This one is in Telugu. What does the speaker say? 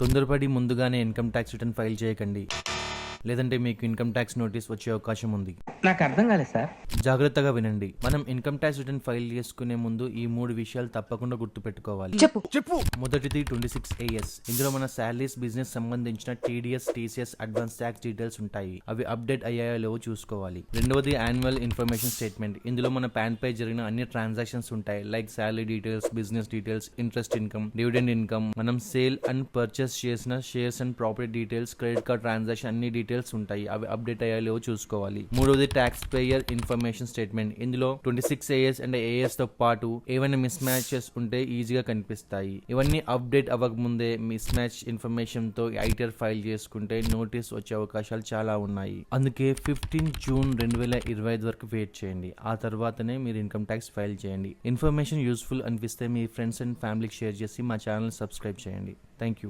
తొందరపడి ముందుగానే ఇన్కమ్ ట్యాక్స్ రిటర్న్ ఫైల్ చేయకండి. లేదంటే మీకు ఇన్కమ్ ట్యాక్స్ నోటీస్ వచ్చే అవకాశం ఉంది. నాకు అర్థం కాలేదు సార్. జాగ్రత్తగా వినండి. మనం ఇన్కమ్ ట్యాక్స్ రిటర్న్ ఫైల్ చేసుకునే ముందు ఈ మూడు విషయాలు తప్పకుండా గుర్తుపెట్టుకోవాలి. చెప్పు. చెప్పు. మొదటిది ట్వంటీ సిక్స్ ఏఎస్ ఇందులో మన శాలరీస్ బిజినెస్ సంబంధించిన TDS TCS advance tax details ఉంటాయి. అవి అప్డేట్ అయ్యాయో లేవో చూసుకోవాలి. రెండవది యాన్యువల్ ఇన్ఫర్మేషన్ స్టేట్మెంట్. ఇందులో మన పాన్ పై జరిగిన అన్ని ట్రాన్సాక్షన్స్ ఉంటాయి. Like salary details business details interest income dividend income. మనం సేల్ అండ్ పర్చేస్ చేసిన shares and property details credit card transaction అన్ని డీటెయిల్స్ డీటెయిల్స్ ఉంటాయి. అవి అప్డేట్ అయ్యాలో చూసుకోవాలి. మూడవది ట్యాక్స్ పేయర్ ఇన్ఫర్మేషన్ స్టేట్మెంట్ ఇందులో ట్వంటీ సిక్స్ ఏఎస్ అండ్ ఏఎస్తో పాటు ఏవైనా మిస్ మ్యాచెస్ ఉంటే ఈజీగా కనిపిస్తాయి. ఇవన్నీ అప్డేట్ అవ్వకముందే మిస్ మ్యాచ్ ఇన్ఫర్మేషన్తో ఐటీఆర్ ఫైల్ చేసుకుంటే నోటీస్ వచ్చే అవకాశాలు చాలా ఉన్నాయి. అందుకే ఫిఫ్టీన్ జూన్ రెండు వేల ఇరవై ఐదు వరకు వెయిట్ చేయండి. ఆ తర్వాతనే మీరు ఇన్కమ్ ట్యాక్స్ ఫైల్ చేయండి. ఇన్ఫర్మేషన్ యూస్ఫుల్ అనిపిస్తే మీ ఫ్రెండ్స్ అండ్ ఫ్యామిలీకి షేర్ చేసి మా ఛానల్ సబ్స్క్రైబ్ చేయండి. Thank you